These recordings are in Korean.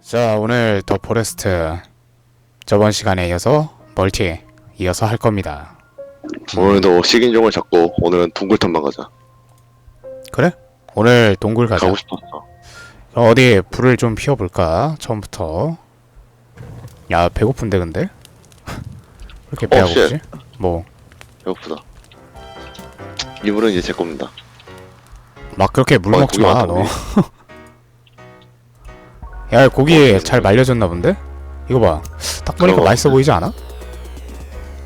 자 오늘 더 포레스트 저번 시간에 이어서 멀티 이어서 할 겁니다 오늘도 식인종을 잡고 오늘은 동굴탐만 가자. 그래? 오늘 동굴 가자 가고 싶었어. 그럼 어디 불을 좀 피워볼까 처음부터 야 배고픈데 근데? 왜 이렇게 배가 어, 쉣. 고프지? 뭐막 배고프다. 이불은 이제 제 겁니다. 그렇게 물 어, 먹지 고기 마 많다, 너. 야 고기 어, 잘 말려졌나 본데? 이거 봐. 딱 보니까 거 맛있어. 보이지 않아?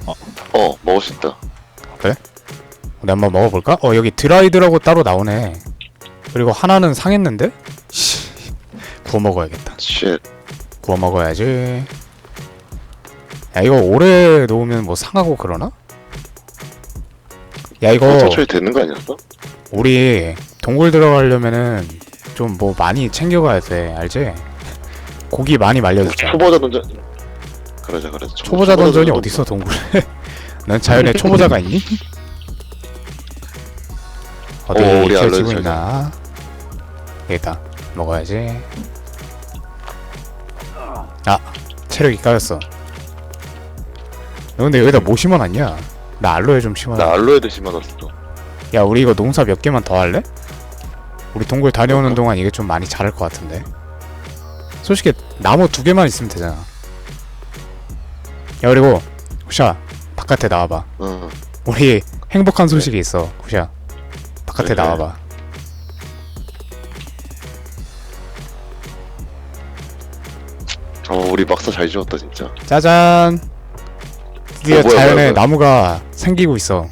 어, 먹을 수 있다. 우리 한번 먹어볼까? 어 여기 드라이드라고 따로 나오네. 그리고 하나는 상했는데? 씨, 구워 먹어야겠다. 쉣. 구워 먹어야지. 야 이거 오래 놓으면 뭐 상하고 그러나? 야 이거 어, 천천히 되는 거 아니었어? 우리 동굴 들어가려면은 좀 뭐 많이 챙겨가야 돼 알지? 고기 많이 말려주자. 초보자 던전. 그러자, 그러자. 초- 초보자 던전이 던전. 어딨어 동굴에? 난 자연에 초보자가 있니? 어디 오, 우리 펼치고 알러지 있나? 여기다 먹어야지. 아 체력이 까였어. 너 근데 여기다 뭐 심어놨냐? 나 알로에 좀 심어놔. 나 알로에도 심어놨어. 야 우리 이거 농사 몇 개만 더 할래? 우리 동굴 다녀오는 동안 이게 좀 많이 자랄 것 같은데 솔직히 나무 두 개만 있으면 되잖아 야 그리고 후샤 바깥에 나와봐 응. 우리 행복한 소식이 있어 후샤 바깥에 그래. 나와봐 어, 우리 막사 잘 지었다, 진짜. 짜잔 드디어 어, 뭐야, 자연에 뭐야, 뭐야. 나무가 생기고 있어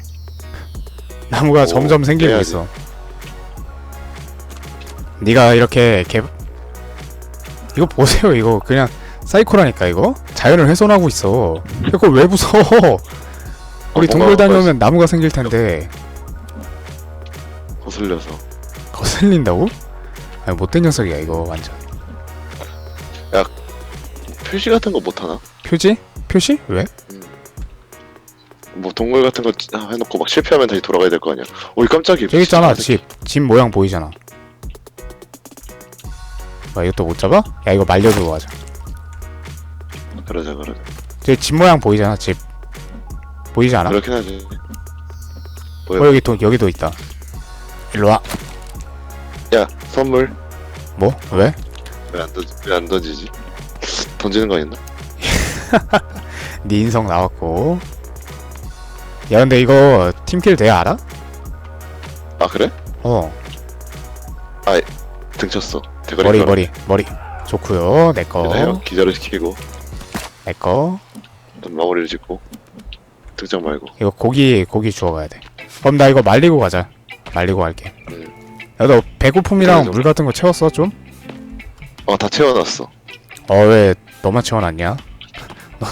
나무가 오, 점점 생기고 해야지. 있어 네가 이렇게 개 이거 보세요 이거 그냥 사이코라니까 이거 자연을 훼손하고 있어 이거 왜 무서워 우리 뭔가 동굴 다녀오면 나무가 생길 텐데 거슬려서. 거슬린다고? 아니 못된 녀석이야 이거 완전 표시 같은 거 못 하나? 표지? 표시? 왜? 뭐 동굴 같은 거 찌- 해놓고 막 실패하면 다시 돌아가야 될 거 아니야? 어이 깜짝이야. 여기 있잖아 집. 집 모양 보이잖아 아 이것도 못 잡아? 야 이거 말려두고 가자 그러자, 그러자. 저기 집 모양 보이잖아 집 보이지 않아? 그렇긴 하지. 어 여기 또 여기도 있다 일로와 야, 선물. 뭐? 왜? 왜 안 던지, 왜안 던지지? 던지는 거 아니었나? 네 인성 나왔고 야 근데 이거 팀킬 돼야 알아? 아, 그래? 어 등쳤어. 대가리 머리 깔아. 머리 머리. 좋구요. 내꺼 기다려, 기절을 시키고 내꺼 좀 마무리를 짓고 등장 말고. 이거 고기 고기 주워가야 돼. 그럼 나 이거 말리고 가자. 말리고 갈게. 음. 야너 배고픔이랑 그래, 물 같은 거 채웠어 좀? 어 다 채워놨어. 어 왜 너만 채워놨냐? 너,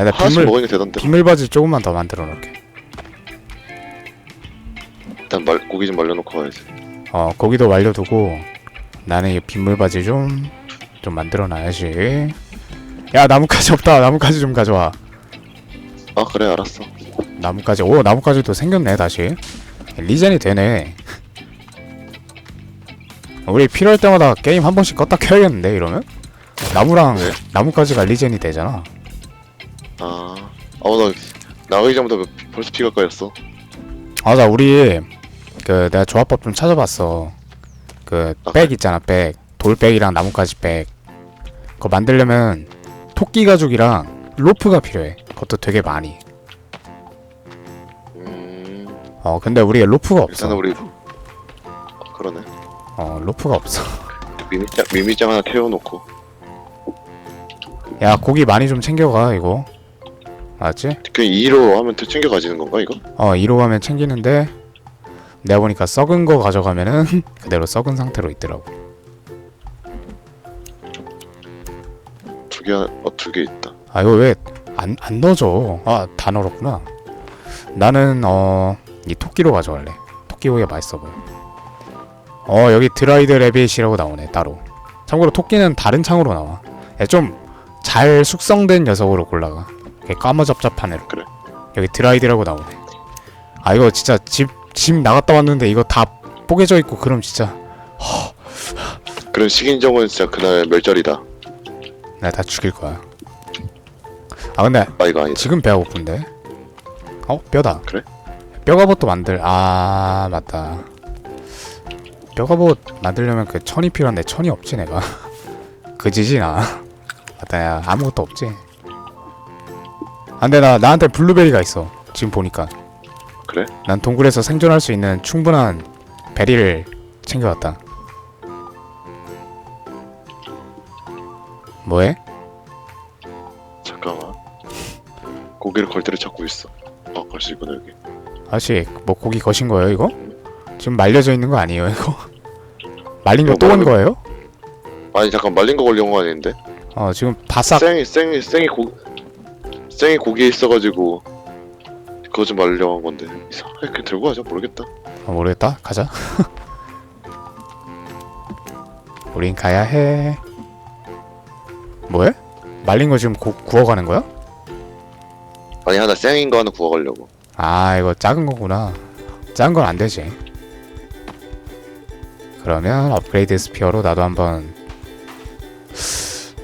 야, 나 하나씩 빗물 먹으니까 되던데. 빗물 바지 조금만 더 만들어 놓을게. 일단 말, 고기 좀 말려놓고 와야지. 어 고기도 말려두고 나는 이 빗물 바지 좀 좀 만들어 놔야지. 야 나뭇가지 없다. 나뭇가지 좀 가져와. 아 그래 알았어 나뭇가지 오 나뭇가지도 생겼네 다시. 리젠이 되네. 우리 필요할 때마다 게임 한 번씩 껐다 켜야겠는데 이러면? 나무랑 왜? 나뭇가지가 리젠이 되잖아. 아어나 나가기 전부터 벌써 피가 까였어 맞아 우리 그 내가 조합법 좀 찾아봤어 그 아, 백 있잖아 백. 돌백이랑 나뭇가지 백. 그거 만들려면 토끼 가죽이랑 로프가 필요해. 그것도 되게 많이. 음. 어 근데 우리가 로프가 없어. 일단은 우리 어, 그러네. 어 로프가 없어. 미미짱 미미짱 하나 태워놓고. 야 고기 많이 좀 챙겨가 이거. 알았지? 그 2로 하면 또 챙겨 가지는 건가 이거? 어 이로 가면 챙기는데 내가 보니까 썩은 거 가져가면은 그대로 썩은 상태로 있더라고 두 개, 어 두 개 있다 아 이거 왜 안 안 넣어줘? 아 다 넣었구나. 나는 어 이 토끼로 가져갈래. 토끼 고기가 맛있어 보여. 어 여기 드라이드 레빗이라고 나오네 따로. 참고로 토끼는 다른 창으로 나와. 좀 잘 숙성된 녀석으로 골라가. 이게 까무잡잡한 애로. 그래. 여기 드라이드라고 나오네. 아 이거 진짜 집 집 나갔다 왔는데 이거 다 뽀개져 있고 그럼 진짜 그럼 식인종은 진짜 그날 멸절이다 내가 다 죽일 거야. 아 근데 아 이거 아니다 지금 배가 고픈데. 어 뼈다. 그래? 뼈가봇도 만들. 아 맞다. 뼈가봇 만들려면 그 천이 필요한데 천이 없지 내가. 그지지 나. 맞다 야 아무것도 없지. 아 근데 나 나한테 블루베리가 있어. 지금 보니까. 그래? 난 동굴에서 생존할 수 있는 충분한 베리를 챙겨왔다. 뭐해? 잠깐만 고기를 걸 때를 찾고 있어 어걸수 있구나 여기 아씨 뭐 고기 거신 거예요 이거? 지금 말려져 있는 거 아니에요 이거? 말린 거 이거 또 온 말고- 거예요? 아니 잠깐 말린 거 걸려온 거 아닌데 어 지금 바싹 생이 생이 생이 고 생이 고기에 있어가지고 그거 좀 말려고 한 건데. 이상하게 그냥 들고 가자 모르겠다. 어, 모르겠다. 가자. 우린 가야 해. 뭐해? 말린 거 지금 고, 구워가는 거야? 아니 하나 생인 거 하나 구워가려고. 아 이거 작은 거구나. 작은 건 안 되지. 그러면 업그레이드 스피어로 나도 한번.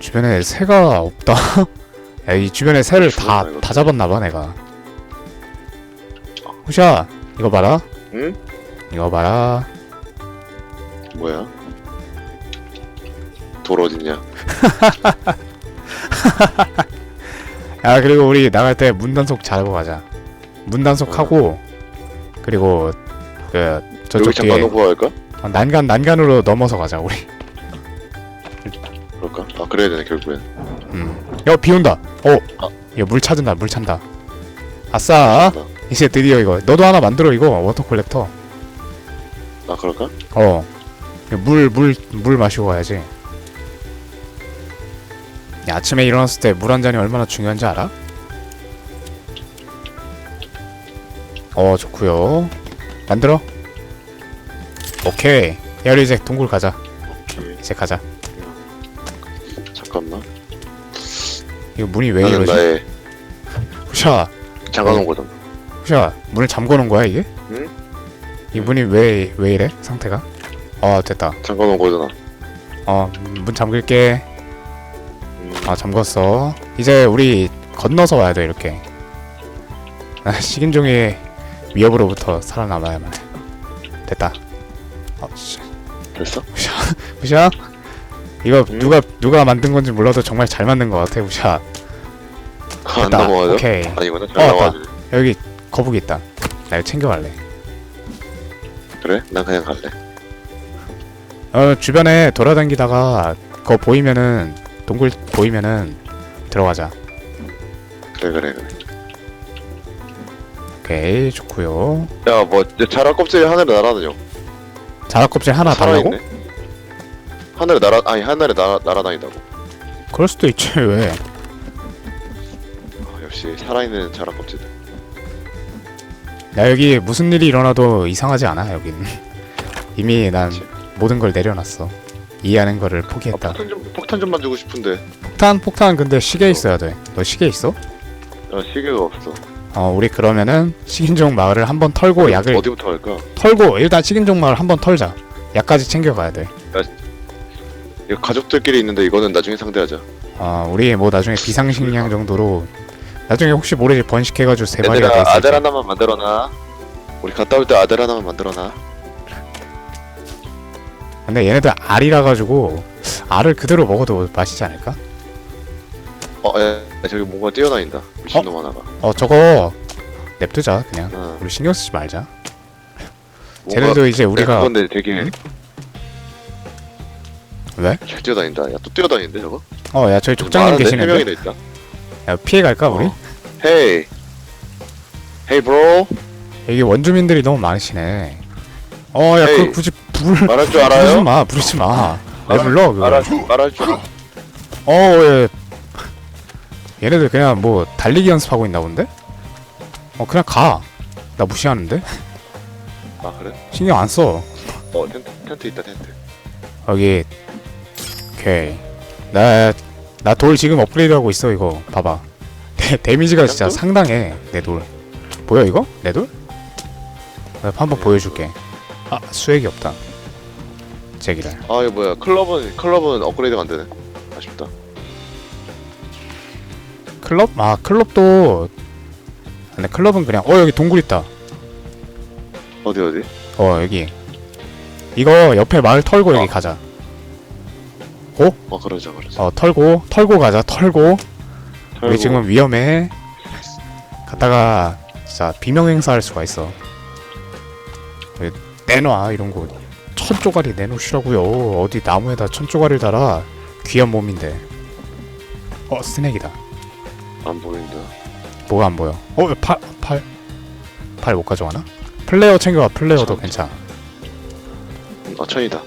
주변에 새가 없다. 야, 이 주변에 새를 다, 죽었나, 이거? 다 잡았나 봐 내가 후샤 이거 봐라 응? 이거 봐라 뭐야 돌 어딨냐 야 그리고 우리 나갈 때 문단속 잘하고 가자 문단속 하고 그리고 그 저쪽 여기 잠깐 뒤에 놓고 갈까? 어, 난간 난간으로 넘어서 가자 우리 그럴까? 아 그래야 되네 결국엔 음. 야, 비 온다. 어. 아. 이거 물 찾은다. 물 찬다. 아싸. 나, 이제 드디어 이거. 너도 하나 만들어 이거. 워터 콜렉터. 아 그럴까? 어. 물, 물, 물 마시고 가야지. 야, 아침에 일어났을 때 물 한 잔이 얼마나 중요한지 알아? 어, 좋구요. 만들어. 오케이. 야, 우리 이제 동굴 가자. 오케이 이제 가자. 잠깐만 이거 문이 왜 나는 이러지? 나의 후샤. 잠가놓은 거잖아 혹시야 문을 잠궈 놓은 거야 이게? 응? 이 문이 왜 왜 이래 상태가? 어 됐다. 잠가놓은 거잖아 어문 잠글게. 음, 아 잠궜어. 이제 우리 건너서 와야 돼 이렇게. 아, 식인종의 위협으로부터 살아남아야만. 돼. 됐다. 어 씨. 됐어? 우샤 이거 응? 누가 누가 만든 건지 몰라도 정말 잘 만든 것 같아. 안 됐다. 넘어가죠? 오케이. 아니구나 잘 어. 나와야지 여기 거북이 있다. 나 이거 챙겨갈래. 그래? 난 그냥 갈래 어 주변에 돌아다니다가 그거 보이면은 동굴 보이면은 들어가자. 그래 그래 그래 오케이 좋고요. 야 뭐 자라 껍질이 하늘에 날아다녀 자라 껍질 하나 달라고? 살아있네? 하늘에 날아 아니 하늘에 날아, 날아다닌다고 그럴 수도 있지 왜? 아, 역시 살아있는 자라 껍질 야 여기 무슨 일이 일어나도 이상하지 않아 여긴. 이미 난 그치. 모든 걸 내려놨어. 이해하는 거를 아, 포기했다. 폭탄 좀 폭탄 좀 만들고 싶은데 폭탄 폭탄 근데 시계 있어야 돼. 너 시계 있어? 야 시계가 없어 어 우리 그러면은 식인종 마을을 한번 털고 약을 어디부터 할까? 털고 일단 식인종 마을 한번 털자. 약까지 챙겨가야 돼. 이거 가족들끼리 있는데 이거는 나중에 상대하자 아 우리 뭐 나중에 비상식량 정도로 나중에 혹시 모르지 번식해가지고 세 마리가 돼 얘들아 있을지. 아들 하나만 만들어놔 우리 갔다 올 때 아들 하나만 만들어놔 근데 얘네들 알이라 가지고 알을 그대로 먹어도 맛있지 않을까? 어, 야, 야, 저기 뭔가 뛰어다닌다 미친놈 하나가 어 저거 냅두자 그냥 어, 우리 신경 쓰지 말자. 쟤네도 이제 야, 우리가 그건데 되게 응? 왜? 잘 뛰어다닌다 야 또 뛰어다니는데 저거? 어 야 저기 족장님 많은데? 세 계시는데 명이나 있다 야 피해 갈까 우리? 어. 헤이 헤이 브로 여기 원주민들이 너무 많으시네. 어야 에이. 그 굳이 불 말할 줄 부르지 알아요? 마 부르지 마. 왜 알아- 불러 그거? 말할 줄 말할 줄 알아 어 예. 얘네들 그냥 뭐 달리기 연습하고 있나 본데? 어 그냥 가. 나 무시하는데? 아 그래? 신경 안 써. 어 텐트 텐트 있다 텐트 여기 오케이 나 나 돌 지금 업그레이드 하고 있어 이거. 봐봐. 데, 데미지가 진짜? 상당해 내 돌. 보여 이거? 내 돌? 한번 보여줄게. 아 수액이 없다. 제기랄 아 이거 뭐야. 클럽은 클럽은 업그레이드가 안 되네. 아쉽다. 클럽? 아 클럽도 근데 클럽은 그냥 어 여기 동굴 있다. 어디 어디? 어 여기. 이거 옆에 마을 털고 여기 어. 가자 어 그러자 그러자. 어 털고 털고 가자 털고. 우리. 지금 위험해. 갔다가 진짜 비명 행사할 수가 있어. 왜 내놔 이런 거. 천조가리 내놓으시라고요. 어디 나무에다 천조가리를 달아. 귀한 몸인데. 어 스낵이다. 안 보인다. 뭐가 안 보여? 어 팔 팔 팔 못 가져가나? 플레이어 챙겨와 플레이어도 괜찮아. 아 천이다.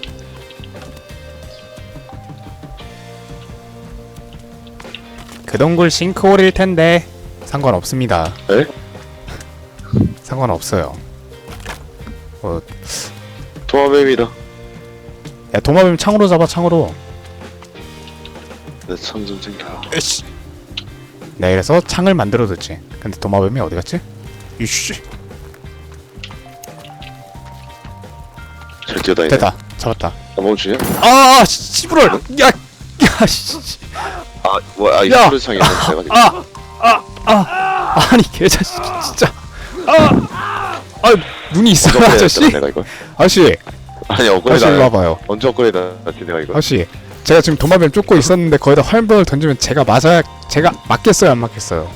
그 동굴 싱크홀일 텐데 상관없습니다 에? 상관없어요 도마뱀이다. 야 도마뱀 창으로 잡아 창으로 내참좀 챙겨. 에씨. 네, 그래서 창을 만들어 뒀지. 근데 도마뱀이 어디 갔지? 이씨. 잘 뛰어다니네. 됐다. 잡았다. 아, 멈추냐? 아, 아, 씨부럴. 야, 야, 씨. 아, 뭐야? 아, 이 야! 프로창이 있네. 아, 아, 아. 아니 개자식 진짜. 아, 아, 눈이 있어 아저씨. 내가 이거. 아저씨, 아니 아저씨 업그레이드. 안 해. 와봐요. 언제 업그레이드 했지 내가 이거? 아저씨, 제가 지금 도마뱀 쫓고 있었는데 거기다 화염병을 던지면 제가 맞아야 제가 맞겠어요, 안 맞겠어요?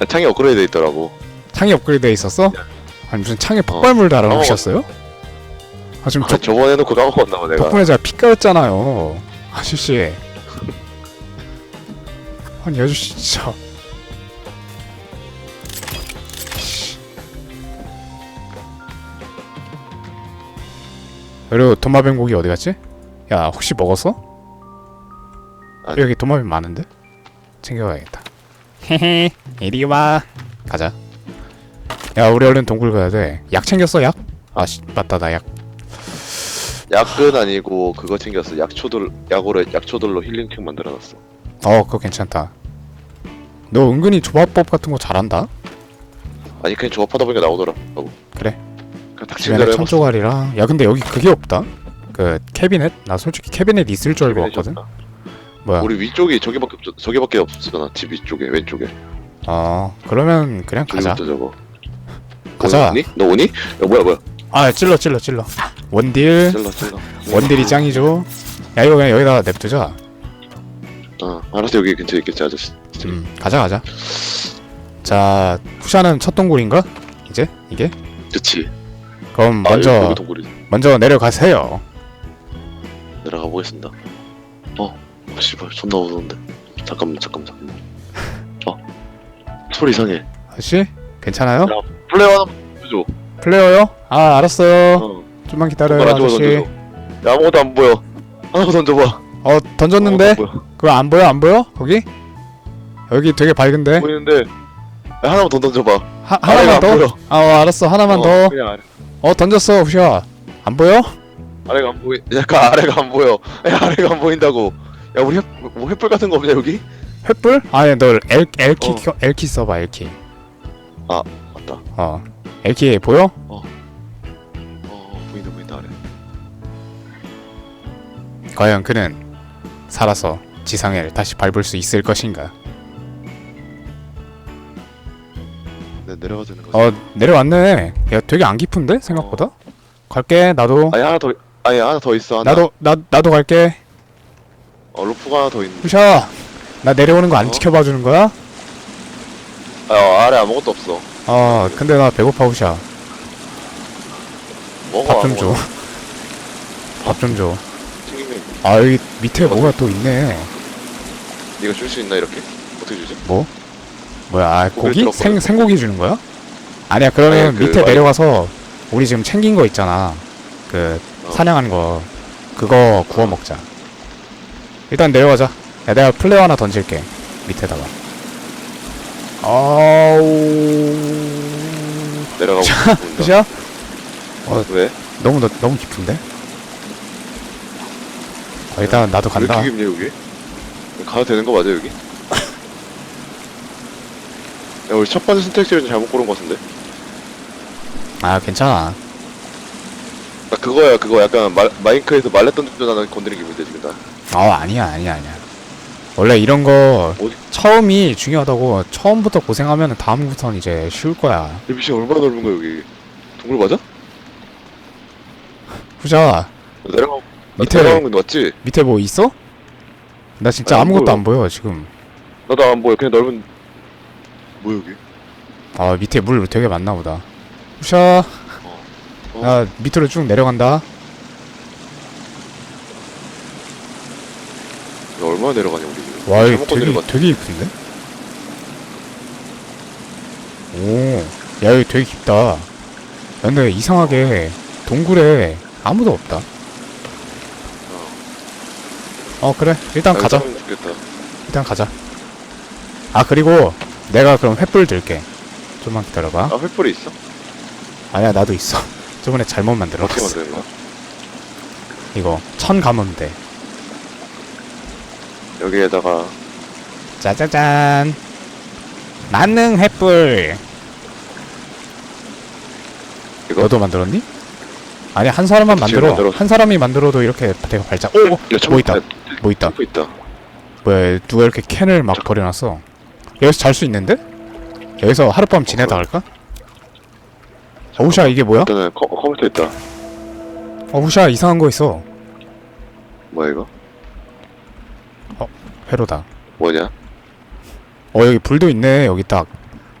아, 창이 업그레이드 돼 있더라고. 창이 업그레이드돼 있었어? 아니 무슨 창에 폭발물 달아놓으셨어요? 아 지금 아, 저, 저번에 해놓고 까먹었나 봐 내가. 덕분에 제가 피 까였잖아요. 아저씨. 아니 아저씨 진짜. 씨. 그리고 도마뱀 고기 어디 갔지? 야 혹시 먹었어? 아니. 여기 도마뱀 많은데? 챙겨가야겠다. 헤헤 이리 와. 가자. 야 우리 얼른 동굴 가야 돼. 약 챙겼어 약? 아씨 맞다 나 약. 약은 아니고 그거 챙겼어. 약초들 약으로 약초들로 힐링팩 만들어놨어. 어 그거 괜찮다. 너 은근히 조합법 같은 거 잘한다. 아니 그냥 조합하다 보니까 나오더라고. 그래. 그냥 해봤어. 천조가리랑 야 근데 여기 그게 없다. 그 캐비넷? 나 솔직히 캐비넷 있을 줄 알고 왔거든. 뭐야? 우리 위쪽이 저기밖에 없 저기밖에 없잖아. 집 위쪽에 왼쪽에. 어 그러면 그냥 가자. 저거. 가자. 너 오니? 너 오니? 야 뭐야 뭐야? 아 찔러 찔러 찔러. 원딜 찔러 찔러. 원딜이 짱이죠. 야 이거 그냥 여기다 냅두자. 어 알았어 여기 근처에 있겠지 아저씨. 음 가자 가자. 자 후샤는 첫 동굴인가? 이제 이게? 그치. 그럼 아, 먼저 여기, 여기 동굴이 먼저 내려가세요. 내려가 보겠습니다. 어, 아, 씨발 존나 무서운데. 잠깐만 잠깐만 잠깐만. 어, 소리 이상해. 아저씨 괜찮아요? 플레어 하나 보여줘. 플레이어요? 아 알았어요. 어, 좀만 기다려요 손가락 좀 아저씨. 던져줘. 야 아무것도 안 보여. 하나 던져봐. 어 던졌는데 보여. 그거 안 보여 안 보여 거기? 여기 되게 밝은데 보이는데. 야, 하나만 더 던져봐. 하, 아래가 하나만 안 더? 보여. 아 어, 알았어 하나만 어, 더. 그냥 아래. 어 던졌어 후샤. 안 보여? 아래가 안 보이. 약간 아래가 안 보여. 야 아래가 안 보인다고. 야 우리 햇, 뭐 햇불 같은 거 없냐 여기? 횃불? 아니 너 L L키 어. 켜- L키 써봐 L키. 맞다. 어 L키 보여? 어 보인다 보인다 아래. 과연 그는 살아서 지상을 다시 밟을 수 있을 것인가? 내 내려가 되는 거지. 어 내려왔네. 야 되게 안 깊은데 생각보다? 갈게 나도. 아니 하나 더. 아니 하나 더 있어. 하나. 나도 나 나도 갈게. 어 루프가 하나 더 있는. 후샤 나 내려오는 거 안 어? 지켜봐 주는 거야? 아 아래 아무것도 없어. 어 근데 나 배고파 후샤. 먹어. 밥 좀 줘. 아무거나. 밥 좀 줘. 아 여기 밑에 뭐가 또 있네. 네가 줄 수 있나 이렇게? 어떻게 주지? 뭐야 아, 고기? 생 생고기 주는 거야? 아니야 그러면 아니, 그 밑에 와인- 내려가서 우리 지금 챙긴 거 있잖아. 그 어. 사냥한 거 그거 구워 먹자. 일단 내려가자. 야 내가 플레어 하나 던질게 밑에다가. 아우. 내려가고 자, 싶은데. 그시야? 왜? 너무 너, 너무 깊은데? 어, 일단 나도 왜 간다. 이렇게 깊냐 여기? 가도 되는 거 맞아 여기? 야 우리 첫 번째 선택지를 좀 잘못 고른 거 같은데? 아 괜찮아. 아 그거야 그거 약간 마, 마인크에서 말레 던져나는 건드린 기분인데 지금 나어 아니야 아니야 아니야. 원래 이런 거 어디 처음이 중요하다고 처음부터 고생하면 다음부터는 이제 쉬울 거야 이 미친 얼마나 넓은 거야 여기 동굴 맞아? 후자 내려가 밑에- 맞지? 밑에 뭐 있어? 나 진짜 아니, 안 아무것도. 안 보여 지금 나도 안 보여 그냥 넓은 뭐야 여기? 아 밑에 물 되게 많나 보다 후샤 어. 나 밑으로 쭉 내려간다 야, 얼마나 내려가냐 우리 지금 와 먹고 되게 내려갔다. 되게 이쁜데? 오 야 여기 되게 깊다 야, 근데 이상하게 동굴에 아무도 없다 어 그래? 일단 아, 가자. 사람 죽겠다. 일단 가자. 아 그리고 내가 그럼 횃불 들게. 좀만 기다려봐. 아 횃불이 있어? 아니야 나도 있어. 저번에 잘못 어떻게 만들었어 만드는 거야? 이거 천 감으면 돼. 여기에다가 짜자잔. 만능 횃불. 이거? 너도 만들었니? 아니 한 사람만 만들어 만들었어. 한 사람이 만들어도 이렇게 되게 발작 오! 오! 야, 뭐 있다 참- 뭐 있다 점프 있다 뭐야 누가 이렇게 캔을 막 버려놨어 여기서 잘 수 있는데? 여기서 하룻밤 지내다 갈까? 어 후샤 이게 뭐야? 일단은 컴, 컴퓨터 있다 어 후샤 이상한 거 있어 뭐야 이거? 회로다 뭐냐? 어 여기 불도 있네 여기 딱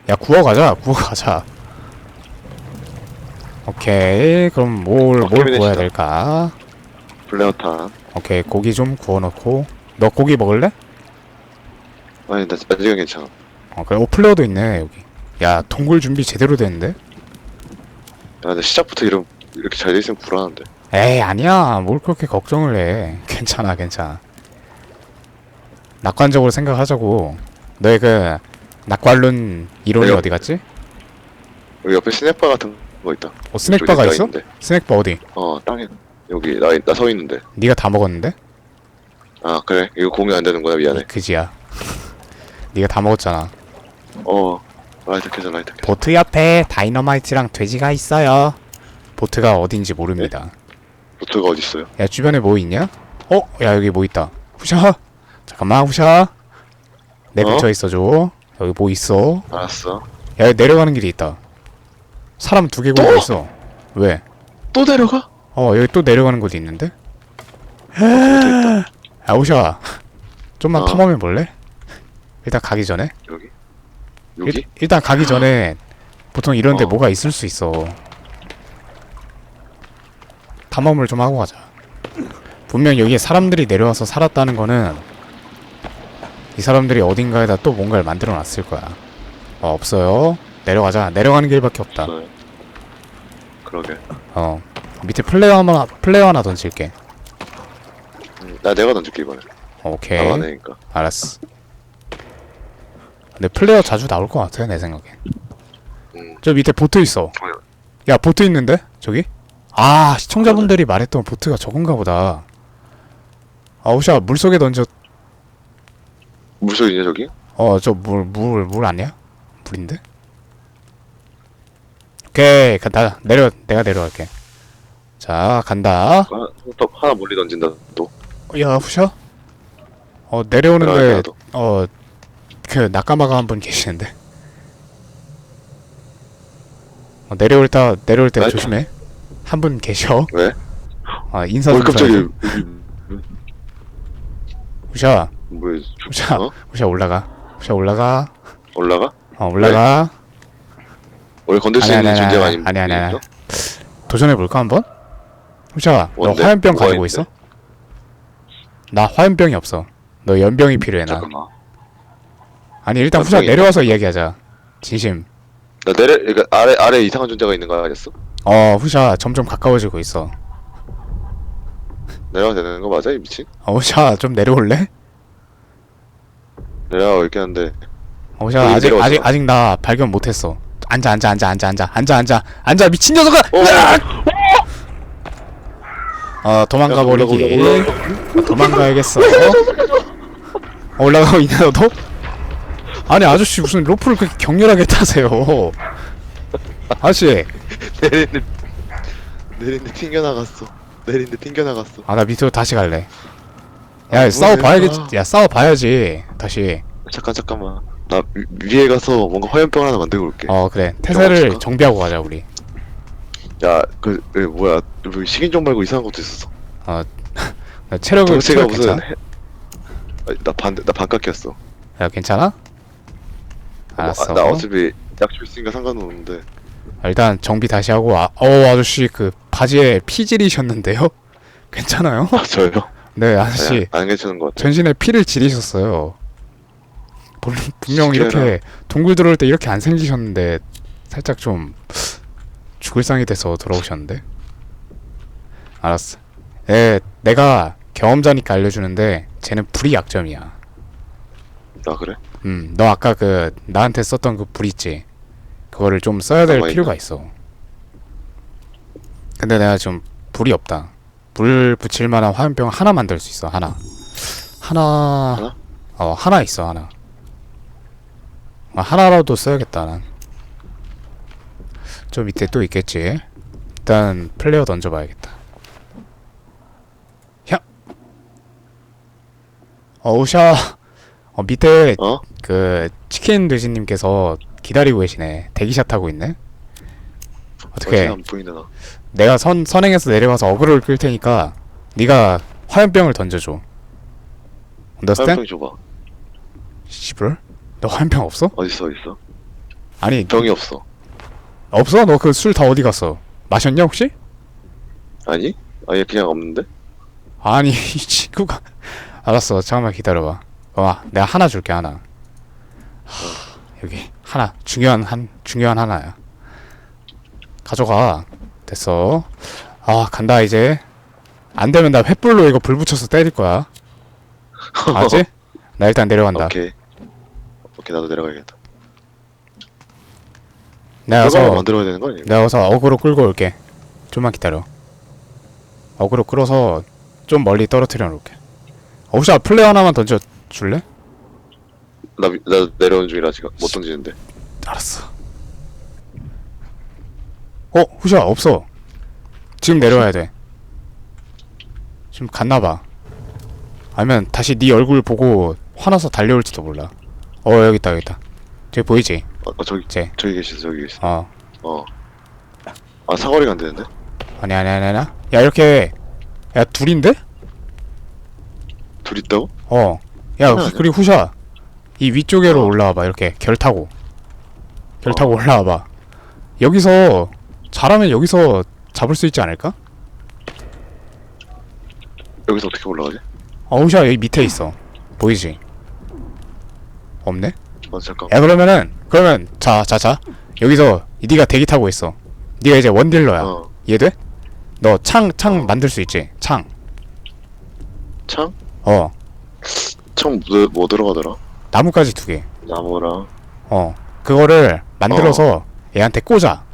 야 구워 가자 구워 가자 오케이 그럼 뭘뭘 구워야. 될까? 블레어탄. 오케이 고기 좀 구워 놓고. 너 고기 먹을래? 아니 나 아직은 괜찮아. 어 그래 오 플레어도 있네 여기. 야 동굴 준비 제대로 됐는데? 야 근데 시작부터 이런 이렇게 잘 돼 있으면 불안한데. 에이 아니야. 뭘 그렇게 걱정을 해. 괜찮아 괜찮아. 낙관적으로 생각하자고. 너의 그 낙관론 이론이 내가- 어디 갔지? 여기 옆에 스냅바 같은 거 있다. 어 스낵바가 있어? 있는데. 스낵바 어디? 어 땅에. 여기 나 나 서 있는데. 네가 다 먹었는데? 아 그래? 이거 공유 안 되는 거야? 미안해. 그지야. 네가 다 먹었잖아. 어 라이터 켜져 라이터 켜져 보트 옆에 다이너마이트랑 돼지가 있어요. 보트가 어딘지 모릅니다. 보트가 어디 있어요? 야 주변에 뭐 있냐? 어? 야 여기 뭐 있다. 후샤 잠깐만 후샤 내 어? 근처에 있어줘. 여기 뭐 있어? 알았어. 야 여기 내려가는 길이 있다 사람 두개 또? 걸고 있어 왜? 또 내려가? 어 여기 또 내려가는 곳이 있는데? 있다 야 후샤 좀만 어. 탐험해 볼래? 일단 가기 전에 여기 여기? 일, 일단 가기 전에 보통 이런데 어. 뭐가 있을 수 있어 탐험을 좀 하고 가자 분명 여기에 사람들이 내려와서 살았다는 거는 이 사람들이 어딘가에다 또 뭔가를 만들어 놨을 거야 어 없어요 내려가자. 내려가는 길밖에 없다. 없어요 그러게. 어. 밑에 플레이어 하나 플레이어 하나 던질게. 음, 나 내가 던질게 이번에. 어, 오케이. 나안 되니까. 알았어. 근데 플레이어 자주 나올 것 같아 내 생각엔. 음. 저 밑에 보트 있어. 야? 보트 있는데? 저기? 아 시청자분들이 말했던 보트가 저건가 보다. 아 오샤 물 속에 던져. 물속이냐 저기? 어저 물 물 물 아니야? 물인데 오케이 간다. 내려 내가 내려갈게. 자 간다. 하나, 또 하나 멀리 던진다 또. 야 후샤 어 내려오는데. 어그 낙가마가 한 분 계시는데. 어, 내려올 때 내려올 때 나이트. 조심해. 한 분 계셔. 왜? 아 인사 뭘좀 갑자기. 후샤. 뭐 후샤 어? 후샤 올라가. 후샤 올라가. 올라가? 어 올라가 원래 건들 수 아니, 있는 아니, 존재가 아니, 아닌 아니, 아니, 아니. 분이죠? 도전해 볼까 한번 후샤 너 뭔데? 화염병 뭐가 가지고? 있어 나 화염병이 없어 너 연병이 필요해 나 잠깐만 아니 일단 후샤 연병이 내려와서 이야기하자 진심 나 내려 그러니까 아래 아래 이상한 존재가 있는 거 아니었어? 어 후샤 점점 가까워지고 있어 내려가 되는 거 맞아 이 미친? 어 후샤 좀 내려올래? 내려가 있긴 한데 어, 후샤 아직 내려왔어. 아직 아직 나 발견 못했어 앉아 앉아 앉아 앉아 앉아. 앉아 앉아. 앉아 미친 녀석아! 어, 으악! 어 도망가 버리기. 도망가야겠어. 어, 올라가고 있냐 너도? 아니 아저씨 무슨 로프를 그렇게 격렬하게 타세요? 아저씨. 내리는데 내리는데 튕겨 나갔어. 내리는데 튕겨 나갔어. 아 나 밑으로 다시 갈래. 야 아, 싸워 뭐해. 봐야겠지 야 싸워 봐야지 다시. 잠깐 잠깐만. 나 위, 위에 가서 뭔가 화염병 하나 만들고 올게. 어 그래 태세를? 정비하고 가자 우리 야, 그, 그 뭐야? 식인종 말고 이상한 것도 있었어. 나 체력을 체력 무슨 괜찮아? 해... 아니, 나 반, 나 반값이었어. 야 괜찮아? 알았어 아, 나 어차피 약초 있으니까 상관은 없는데. 일단 정비 다시 하고 아, 어 아저씨 그 바지에 피질이셨는데요? 괜찮아요? 아, 저요? 네 아저씨 아니, 안 괜찮은 것 같아. 전신에 피를 지리셨어요 분- 분명. 이렇게 동굴 들어올 때 이렇게 안 생기셨는데 살짝 좀 죽을 상이 돼서 돌아오셨는데 알았어 네 내가 경험자니까 알려주는데 쟤는 불이 약점이야 아, 그래? 음, 너 아까 그 나한테 썼던 그 불 있지? 그거를 좀 써야 될 남아있나? 필요가 있어. 근데 내가 좀 불이 없다. 불 붙일 만한 화염병 하나 만들 수 있어. 하나. 하나. 하나? 어, 하나 있어. 하나. 어, 하나라도 써야겠다. 난. 저 밑에 또 있겠지. 일단 플레이어 던져봐야겠다. 야. 어우샤. 어 밑에 어? 그 치킨 돼지님께서 기다리고 계시네. 대기샷 하고 있네. 어떻게? 내가 선 선행해서 내려가서 어그로를 끌 테니까 네가 화염병을 던져줘. 언더스탠? 화염병 줘봐. 씨불? 너 화염병 없어? 어딨어, 어딨어? 아니 병이 없어. 없어? 너 그 술 다 어디 갔어? 마셨냐 혹시? 아니? 아예 그냥 없는데? 아니 이 친구가 알았어 잠깐만 기다려봐. 와 내가 하나 줄게 하나. 하, 여기 하나 중요한 한 중요한 하나야. 가져가 됐어. 아 간다 이제. 안 되면 나 횃불로 이거 불 붙여서 때릴 거야. 알지? 나 일단 내려간다. 오케이. 오케이, 나도 내려가야겠다. 내가 결과를 가서 만들어야 되는 거 아니야? 내가 가서 어그로 끌고 올게. 좀만 기다려. 어그로 끌어서 좀 멀리 떨어뜨려 놓을게. 혹시 플레이 하나만 던져 줄래? 나, 위- 나 내려오는 중이라 지금 못 던지는데. 알았어. 어, 후샤 없어. 지금 내려와야 돼. 지금 갔나 봐. 아니면 다시 네 얼굴 보고 화나서 달려올지도 몰라. 어, 여기 있다, 여기 있다. 저기 보이지? 어, 어 저기, 쟤. 저기 계시어, 저기 계시어. 어. 어. 아, 사거리가 안 되는데? 아니, 아니, 아니, 아니. 야, 이렇게. 야, 둘인데? 둘 있다고? 어. 야, 하나 후- 아니야? 그리고 후샤. 이 위쪽으로 어. 올라와봐. 이렇게 결 타고. 결 어. 타고 올라와봐. 여기서 잘하면 여기서 잡을 수 있지 않을까? 여기서 어떻게 올라가지? 어, 후샤 여기 밑에 있어. 보이지? 없네? 아, 잠깐. 야, 그러면은 그러면 자, 자, 자. 여기서 네가 대기 타고 있어. 네가 이제 원딜러야. 어. 이해돼? 너 창 창 만들 수 있지? 창. 창? 어. 창 뭐, 뭐 들어가더라? 나뭇가지 두 개. 나무랑. 어. 그거를 만들어서 얘한테 꽂아.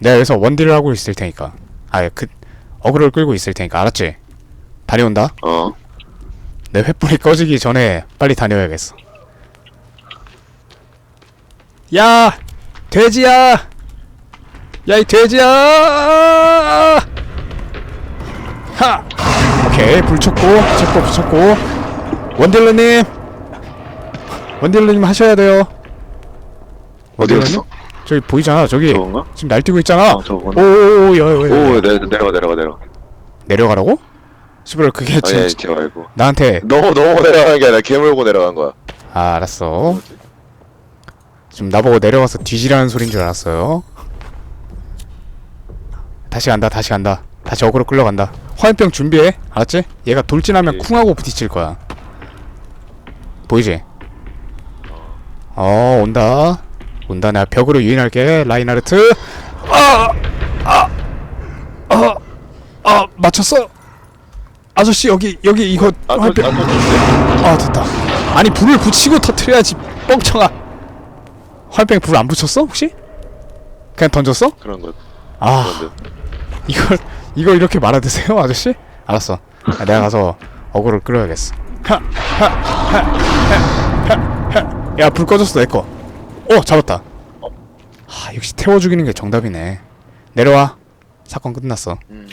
내가 여기서 원딜을 하고 있을 테니까. 아, 그 어그로를 끌고 있을 테니까 알았지? 다녀온다. 어. 내 횃불이 꺼지기 전에 빨리 다녀야겠어. 야, 돼지야. 야, 이 돼지야. 하. 오케이, 불 쳤고, 쳤고, 붙였고. 원딜러님, 원딜러님 하셔야 돼요. 어디? 갔어? 저기 보이잖아. 저기 저건가? 지금 날뛰고 있잖아. 어, 저건. 오오오, 야, 야, 야, 야. 오, 내, 내려가, 내려가, 내려가. 내려가라고? 시부러 그게 아니, 아니, 제가 말고. 나한테 너무, 너무 내려가는 게 아니라 개물고 내려간 거야. 아, 알았어. 지금 나보고 내려가서 뒤지라는 소린 줄 알았어요. 다시 간다, 다시 간다. 다시 어그로 끌려간다. 화염병 준비해. 알았지? 얘가 돌진하면 예. 쿵하고 부딪힐 거야. 보이지? 어, 온다. 온다. 내가 벽으로 유인할게. 라인하르트. 아! 아! 아! 아! 맞췄어. 아저씨 여기 여기 이거 아, 저, 아, 아 됐다 아니 불을 붙이고 터트려야지 뻥청아 화염병 불안 붙였어 혹시? 그냥 던졌어? 그런 거. 아. 이걸 이걸 이렇게 말아 드세요 아저씨? 알았어 아, 내가 가서 어그를 끌어야겠어 야 불 꺼졌어 내꺼 어 잡았다 아 역시 태워 죽이는 게 정답이네 내려와 사건 끝났어 음.